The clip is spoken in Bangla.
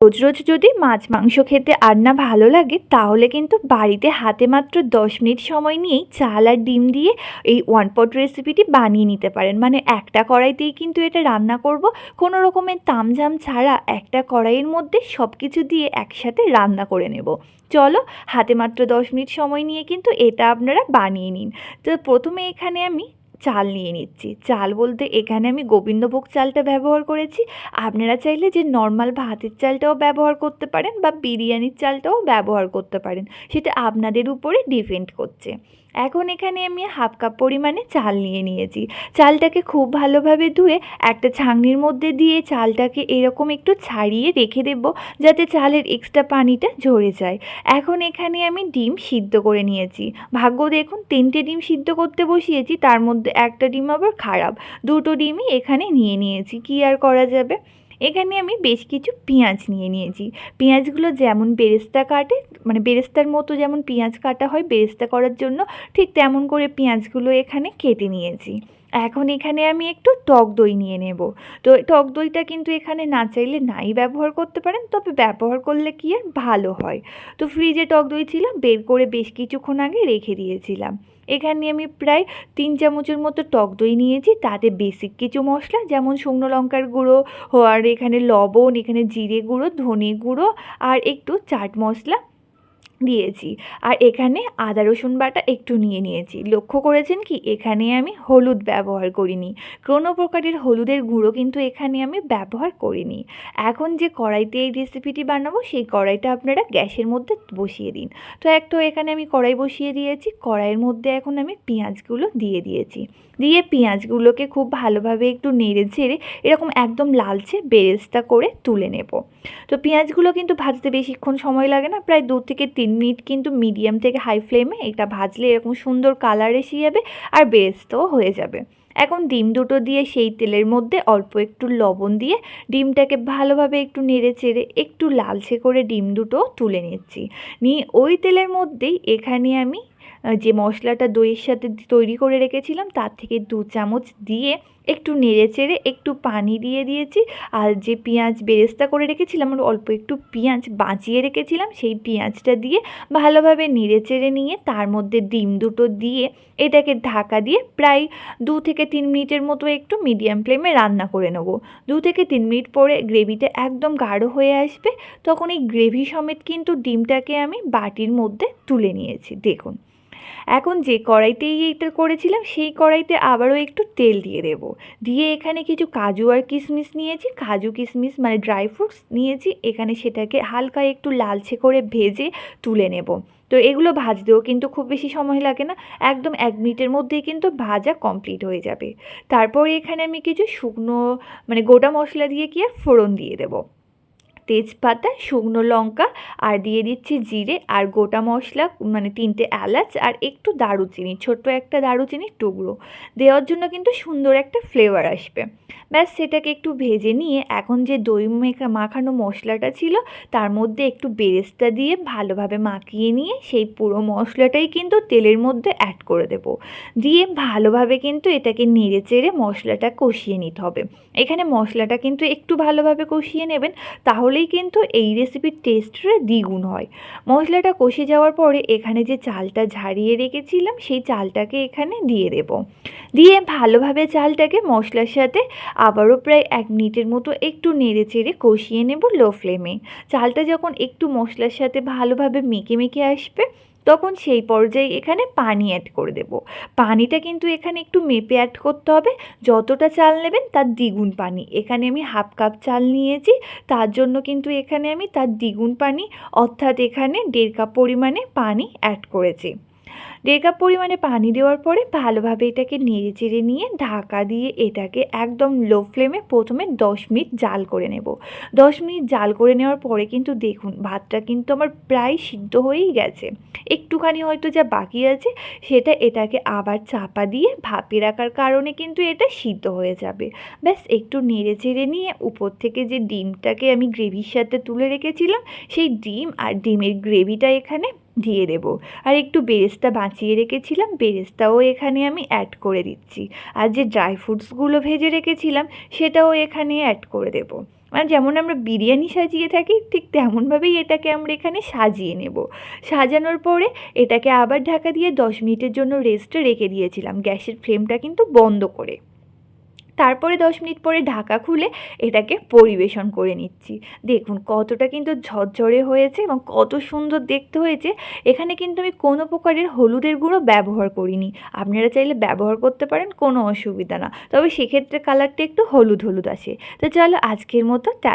রোজ রোজ যদি মাছ মাংস খেতে আর না ভালো লাগে, তাহলে কিন্তু বাড়িতে হাতে মাত্র দশ মিনিট সময় নিয়েই চাল আর ডিম দিয়ে এই ওয়ান পট রেসিপিটি বানিয়ে নিতে পারেন। মানে একটা কড়াইতেই কিন্তু এটা রান্না করব। কোনো রকমের তামঝাম ছাড়া একটা কড়াইয়ের মধ্যে সব কিছু দিয়ে একসাথে রান্না করে নেব। চলো, হাতে মাত্র দশ মিনিট সময় নিয়ে কিন্তু এটা আপনারা বানিয়ে নিন। তো প্রথমে এখানে আমি চাল নিয়ে নিচ্ছি। চাল বলতে এখানে আমি গোবিন্দভোগ চালটা ব্যবহার করেছি। আপনারা চাইলে যে নর্মাল ভাতের চালটাও ব্যবহার করতে পারেন বা বিরিয়ানির চালটাও ব্যবহার করতে পারেন। সেটা আপনাদের উপরে ডিপেন্ড করছে। এখন এখানে আমি হাফ কাপ পরিমাণে চাল নিয়ে নিয়েছি। চালটাকে খুব ভালোভাবে ধুয়ে একটা ছাঁকনির মধ্যে দিয়ে চালটাকে এরকম একটু ছাড়িয়ে রেখে দেব যাতে চালের এক্সট্রা পানিটা ঝরে যায়। এখন এখানে আমি ডিম সিদ্ধ করে নিয়েছি। ভাগ্য দেখুন, তিনটে ডিম সিদ্ধ করতে বসিয়েছি, তার মধ্যে একটা ডিম আবার খারাপ। দুটো ডিমই এখানে নিয়ে নিয়েছি। কি আর করা যাবে? এখানে আমি বেশ কিছু পেঁয়াজ নিয়ে নিয়েছি। পেঁয়াজগুলো যেমন বেরেস্তা কাটে মানে বেরেস্তার মতো যেমন পেঁয়াজ কাটা হয়, বেরেস্তা করার জন্য ঠিক তেমন করে পেঁয়াজগুলো এখানে কেটে নিয়েছি। এখন এখানে আমি একটু টক দই নিয়ে নেব। তো টক দইটা কিন্তু এখানে না চাইলে নাই ব্যবহার করতে পারেন, তবে ব্যবহার করলে কি আর ভালো হয়। তো ফ্রিজে টক দই ছিল বের করে বেশ কিছুক্ষণ আগে রেখে দিয়েছিলাম। এখানে আমি প্রায় তিন চামচের মতো টক দই নিয়েছি, তাতে বেসিক কিছু মশলা, যেমন শুকনো লঙ্কার গুঁড়ো, আর এখানে লবণ, এখানে জিরে গুঁড়ো, ধনে গুঁড়ো, আর একটু চাট মশলা। দিয়েছি। আর এখানে আদা, রসুন বাটা একটু নিয়ে নিয়েছি। লক্ষ্য করেছেন কি? এখানে আমি হলুদ ব্যবহার করিনি। কোনো প্রকারের হলুদের গুঁড়ো কিন্তু এখানে আমি ব্যবহার করিনি। এখন যে কড়াইতে এই রেসিপিটি বানাবো, সেই কড়াইটা আপনারা গ্যাসের মধ্যে বসিয়ে দিন। তো একটা এখানে আমি কড়াই বসিয়ে দিয়েছি। কড়াইয়ের মধ্যে এখন আমি পেঁয়াজগুলো দিয়ে দিয়েছি। দিয়ে পেঁয়াজগুলোকে খুব ভালোভাবে একটু নেড়ে ছেড়ে এরকম একদম লালচে বেরেস্তা করে তুলে নেব। তো পেঁয়াজগুলো কিন্তু ভাজতে বেশিক্ষণ সময় লাগে না। প্রায় দু থেকে তিন মিনিট কিন্তু মিডিয়াম থেকে হাই ফ্লেমে এটা ভাজলে এরকম সুন্দর কালার এসে যাবে আর বেরেস্তাও হয়ে যাবে। এখন ডিম দুটো দিয়ে সেই তেলের মধ্যে অল্প একটু লবণ দিয়ে ডিমটাকে ভালোভাবে একটু নেড়ে চেড়ে একটু লালচে করে ডিম দুটো তুলে নিচ্ছি। নিয়ে ওই তেলের মধ্যেই এখানে আমি যে মশলাটা দইয়ের সাথে তৈরি করে রেখেছিলাম, তার থেকে দু চামচ দিয়ে একটু নেড়ে চেড়ে একটু পানি দিয়ে দিয়েছি। আর যে পেঁয়াজ বেরেস্তা করে রেখেছিলাম আর অল্প একটু পেঁয়াজ বাঁচিয়ে রেখেছিলাম, সেই পেঁয়াজটা দিয়ে ভালোভাবে নেড়ে চেড়ে নিয়ে তার মধ্যে ডিম দুটো দিয়ে এটাকে ঢাকা দিয়ে প্রায় দু থেকে তিন মিনিটের মতো একটু মিডিয়াম ফ্লেমে রান্না করে নেব। দু থেকে তিন মিনিট পরে গ্রেভিটা একদম গাঢ় হয়ে আসবে, তখন এই গ্রেভি সমেত কিন্তু ডিমটাকে আমি বাটির মধ্যে তুলে নিয়েছি। দেখুন এখন যে কড়াইতেই এইটা করেছিলাম, সেই কড়াইতে আবারও একটু তেল দিয়ে দেবো। দিয়ে এখানে কিছু কাজু আর কিশমিশ নিয়েছি, কাজু, কিশমিশ মানে ড্রাই ফ্রুটস নিয়েছি, এখানে সেটাকে হালকা একটু লালচে করে ভেজে তুলে নেব। তো এগুলো ভাজতেও কিন্তু খুব বেশি সময় লাগে না, একদম এক মিনিটের মধ্যেই কিন্তু ভাজা কমপ্লিট হয়ে যাবে। তারপর এখানে আমি কিছু শুকনো মানে গোটা মশলা দিয়ে কি আর ফোড়ন দিয়ে দেবো। তেজপাতা, শুকনো লঙ্কা, আর দিয়ে দিচ্ছি জিরে আর গোটা মশলা মানে তিনটে এলাচ আর একটু দারুচিনি, ছোট্ট একটা দারুচিনির টুকরো। দেওয়ার জন্য কিন্তু সুন্দর একটা ফ্লেভার আসবে। ব্যাস, সেটাকে একটু ভেজে নিয়ে এখন যে দই মেখা, মাখানো মশলাটা ছিল, তার মধ্যে একটু বেরেস্তা দিয়ে ভালোভাবে মাখিয়ে নিয়ে সেই পুরো মশলাটাই কিন্তু তেলের মধ্যে অ্যাড করে দেব। দিয়ে ভালোভাবে কিন্তু এটাকে নেড়ে চেড়ে মশলাটা কষিয়ে নিতে হবে। এখানে মশলাটা কিন্তু একটু ভালোভাবে কষিয়ে নেবেন তাহলেই কিন্তু এই রেসিপির টেস্টটা দ্বিগুণ হয়। মশলাটা কষে যাওয়ার পরে এখানে যে চালটা ঝারিয়ে রেখেছিলাম, সেই চালটাকে এখানে দিয়ে দেব। দিয়ে ভালোভাবে চালটাকে মশলার সাথে আবারও প্রায় এক মিনিটের মতো একটু নেড়ে চেড়ে কষিয়ে নেব লো ফ্লেমে। চালটা যখন একটু মশলার সাথে ভালোভাবে মেখে মেখে আসবে তখন সেই পর্যায়ে এখানে পানি অ্যাড করে দেব। পানিটা কিন্তু এখানে একটু মেপে অ্যাড করতে হবে। যতটা চাল নেবেন তার দ্বিগুণ পানি। এখানে আমি হাফ কাপ চাল নিয়েছি। তার জন্য কিন্তু এখানে আমি তার দ্বিগুণ পানি, অর্থাৎ এখানে দেড় কাপ পরিমাণে পানি অ্যাড করেছি। দেড় কাপ পরিমাণে পানি দেওয়ার পরে ভালোভাবে এটাকে নেড়ে চেড়ে নিয়ে ঢাকা দিয়ে এটাকে একদম লো ফ্লেমে প্রথমে দশ মিনিট জাল করে নেব। দশ মিনিট জাল করে নেওয়ার পরে কিন্তু দেখুন, ভাতটা কিন্তু আমার প্রায় সিদ্ধ হয়েই গেছে। একটুখানি হয়তো যা বাকি আছে, সেটা এটাকে আবার চাপা দিয়ে ভাপে রাখার কারণে কিন্তু এটা সিদ্ধ হয়ে যাবে। ব্যাস, একটু নেড়ে চেড়ে নিয়ে উপর থেকে যে ডিমটাকে আমি গ্রেভির সাথে তুলে রেখেছিলাম, সেই ডিম আর ডিমের গ্রেভিটা এখানে দিয়ে দেব। আর একটু বেরেস্তা বাঁচিয়ে রেখেছিলাম, বেরেস্তাও এখানে আমি অ্যাড করে দিচ্ছি। আর যে ড্রাই ফ্রুটসগুলো ভেজে রেখেছিলাম, সেটাও এখানে অ্যাড করে দেব। মানে যেমন আমরা বিরিয়ানি সাজিয়ে থাকি, ঠিক তেমনভাবেই এটাকে আমরা এখানে সাজিয়ে নেব। সাজানোর পরে এটাকে আবার ঢাকা দিয়ে দশ মিনিটের জন্য রেস্টে রেখে দিয়েছিলাম। গ্যাসের ফ্লেমটা কিন্তু বন্ধ করে। তারপরে দশ মিনিট পরে ঢাকা খুলে এটাকে পরিবেশন করে নিচ্ছি। দেখুন কতটা কিন্তু ঝরঝরে হয়েছে এবং কত সুন্দর দেখতে হয়েছে। এখানে কিন্তু আমি কোনো প্রকারের হলুদের গুঁড়ো ব্যবহার করিনি। আপনারা চাইলে ব্যবহার করতে পারেন, কোনো অসুবিধা না। তবে সেক্ষেত্রে কালারটা একটু হলুদ হলুদ আসে। তো চলো আজকের মতো টা